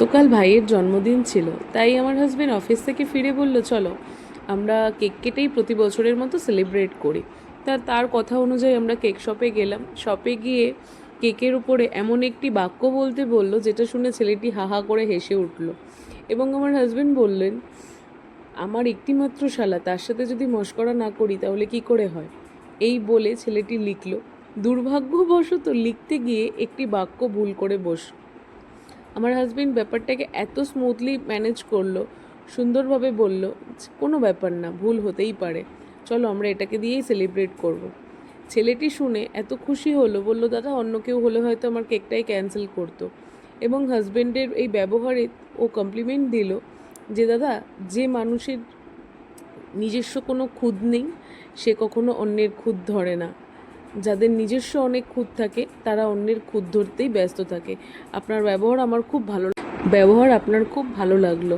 গতকাল ভাইয়ের জন্মদিন ছিল, তাই আমার হাজব্যান্ড অফিস থেকে ফিরে বলল, চলো, আমরা কেক কেটেই প্রতি বছরের মতো সেলিব্রেট করি। তা তার কথা অনুযায়ী আমরা কেক শপে গেলাম। শপে গিয়ে কেকের উপরে এমন একটি বাক্য বলতে বলল, যেটা শুনে ছেলেটি হা হা করে হেসে উঠল এবং আমার হাজবেন্ড বললেন, আমার একটিমাত্র শালা, তার সাথে যদি মস্করা না করি, তাহলে কি করে হয়? এই বলে ছেলেটি লিখল, দুর্ভাগ্যবশত লিখতে গিয়ে একটি বাক্য ভুল করে বস আমার হাজবেন্ড ব্যাপারটাকে এত স্মুথলি ম্যানেজ করল, সুন্দরভাবে বলল, কোনো ব্যাপার না, ভুল হতেই পারে। চলো আমরা এটাকে দিয়েই সেলিব্রেট করব। ছেলেটি শুনে এত খুশি হলো, বলল, দাদা, অন্য কেউ হলে হয়তো আমার কেকটাই ক্যান্সেল করতো। এবং হাজবেন্ডের এই ব্যবহারে ও কমপ্লিমেন্ট দিল যে, দাদা, যে মানুষের নিজস্ব কোনো খুদ নেই, সে কখনো অন্যের খুদ ধরে না। যাদের নিজস্ব অনেক খুদ থাকে, তারা অন্যের খুদ ধরতেই ব্যস্ত থাকে। আপনার ব্যবহার আমার খুব ভালো ব্যবহার আপনার খুব ভালো লাগল।